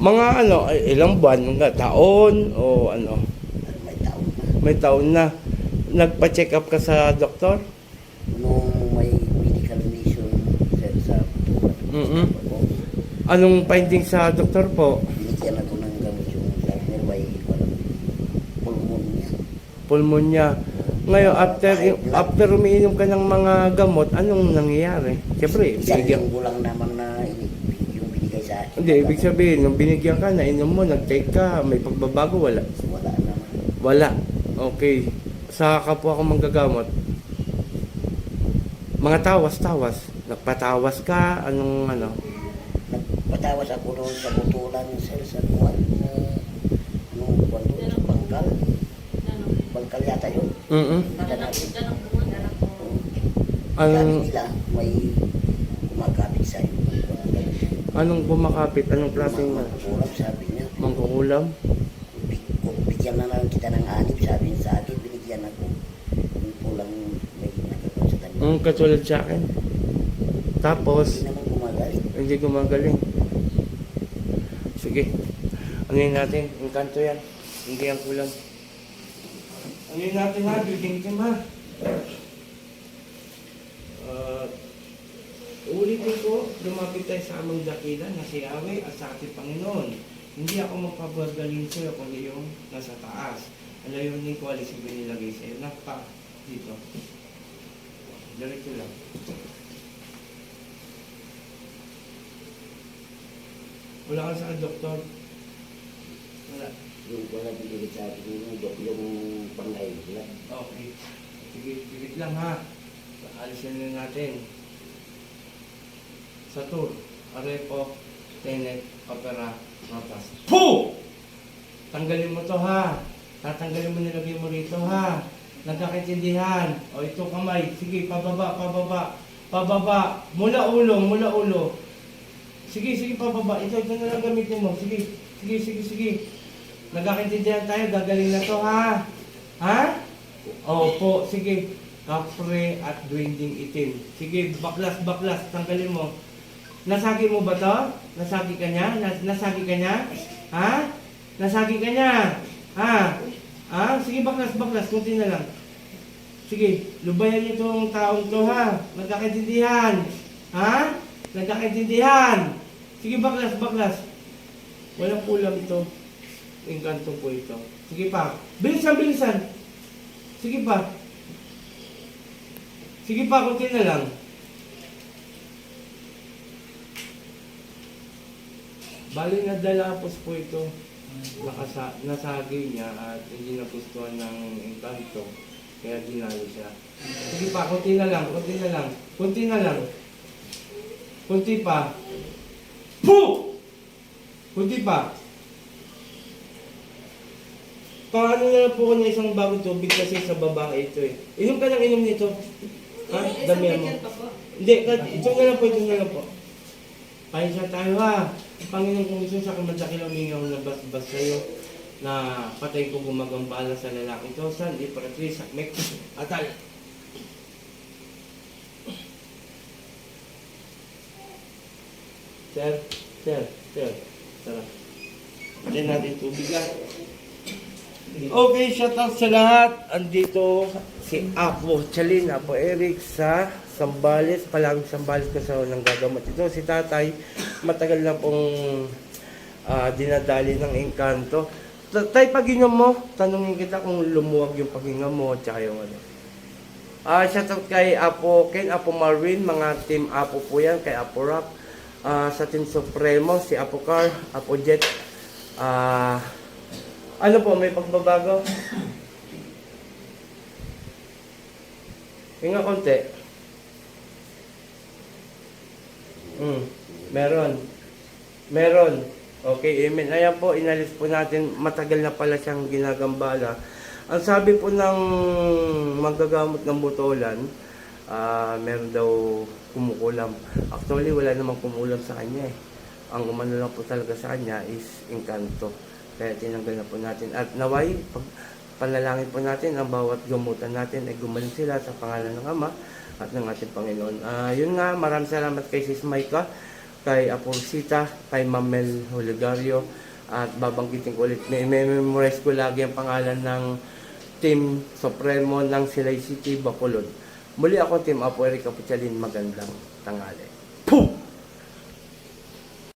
Mga ano, ilang buwan, mga taon o ano, may taon na. may taon na. Nagpa-check up ka sa doktor? Nung may medical mission sir sa Mm-mm. Anong finding sa doktor po? Binigyan ako ng gamot yung niya may pulmonya. Pulmonya. Ngayon, after after umiinom ka ng mga gamot, anong nangyayari? Siyempre, Isang binigyan. linggo lang naman na ini- yung binigay sa akin. Hindi, ibig sabihin, nung binigyan ka, nainom mo, nag-take ka, may pagbabago, wala. Wala naman. Wala. Okay. Sa kapwa ko manggagamot, mga tawas-tawas. Nagpatawas ka, anong ano? Nagpatawas ako doon sa butulan sir sa kuwan. Sa, ano, kuwan doon sa bangkal. Bangkal yata yun. Mm. Anong, Sabi nila may kumakapit sa iyo. Anong bumakapit? Anong klaseng na? Kulang sabi niya. Mangkukulam? Bi- Bigyan na lang kita ng anib, sabi niya sa akin, binigyan ako. Yung pulang may nakapon sa talim. Ang katulad sa akin. Tapos, Hindi naman gumagaling. hindi gumagaling. Sige. Ano yun natin? Yung kanto yan. Hindi ang kulang. Ano yun natin ha? Building team ha? Uh, ulitin ko, lumapit tayo sa amang dakila na si Yahweh at sa ating Panginoon. Hindi ako magpapagaling sa'yo kundi yung nasa taas. Yung ni ko alis yung binilagay sa'yo? Napa, dito. Diretso lang. Wala ka sa doktor. Wala. Yung wala binigay sa akin, yung, yung pangay. Wala. Okay. Sige, pigit lang ha. Alisin na natin. Sa tour, arepo, tenet, opera, matas. Puh! Tanggalin mo to ha. Tatanggalin mo nilagay mo rito ha. Nagkakaintindihan. O ito kamay. Sige, pababa, pababa. Pababa. Mula ulo, mula ulo. Sige, sige, pababa. Ito, ito na lang gamitin mo. Sige, sige, sige, sige. Nagkakaintindihan tayo. Gagaling na to ha. Ha? Opo, sige. Kapre at dwinding itim. Sige, baklas, baklas. Tanggalin mo. Nasagi mo ba to? Nasagi ka niya? Nas nasagi ka niya? Ha? Nasagi ka niya? Ha? Ha? Sige, baklas, baklas. Kunti na lang. Sige, lubayan niyo itong taong to ha. Nagkakaintindihan. Ha? Nagkakaintindihan. Sige, baklas, baklas. Walang kulang ito. Engkanto po ito. Sige pa. Bilisan, bilisan. Sige pa. Sige pa, kunti na lang. Bali na dalapos po ito. Nakasa, nasagi niya at hindi nagustuhan ng engkanto. Kaya dinalo siya. Sige pa, kunti na lang, kunti na lang. Kunti na lang. Kunti pa. Puh! Kunti pa. Paano na lang po ko ng isang bagong tubig kasi sa babae ito eh. Inom ka ng inom nito. Ha? Damihan mo. Hindi, ito na lang po, ito na lang po. Pahinsa tayo ha. Panginoon kung gusto sa kamadakil umingaw na bas-bas sa'yo na patay ko gumagambala sa lalaki to. San, ipratri, sakmek, atal. Sir, sir, sir. Tara. Hindi natin tubig ha. Okay, shout out sa lahat. Andito si Apo Chalin, Apo Eric sa Sambales. Palagi Sambales kasi ako nang gagamot. Ito si tatay, matagal na pong ah, dinadali ng engkanto. Ta- Tay, pag inom mo, tanungin kita kung lumuwag yung paghinga mo, tsaka yung ano. Ah, shout out kay Apo Ken, Apo Marvin, mga team Apo po yan, kay Apo Rap. Ah, sa Team Supremo, si Apo Car, Apo Jet. Ah, ano po, may pagbabago? Hinga konti. Hmm, meron. Meron. Okay, amen. Ayan po, inalis po natin. Matagal na pala siyang ginagambala. Ang sabi po ng magagamot ng butolan, ah meron daw kumukulam. Actually, wala namang kumulam sa kanya eh. Ang umano lang po talaga sa kanya is engkanto. Kaya tinanggal na po natin. At naway, pag panalangin po natin, ang bawat gamutan natin ay gumaling sila sa pangalan ng Ama at ng ating Panginoon. Ah, yun nga, maraming salamat kay Sis Maika. kay Apursita, kay Mamel Oligario, at babanggitin ko ulit, may memorize ko lagi ang pangalan ng Team Supremo ng Silay City, Bacolod. Muli ako, Team Apo Eric Capitalin, magandang tanghali. Puh!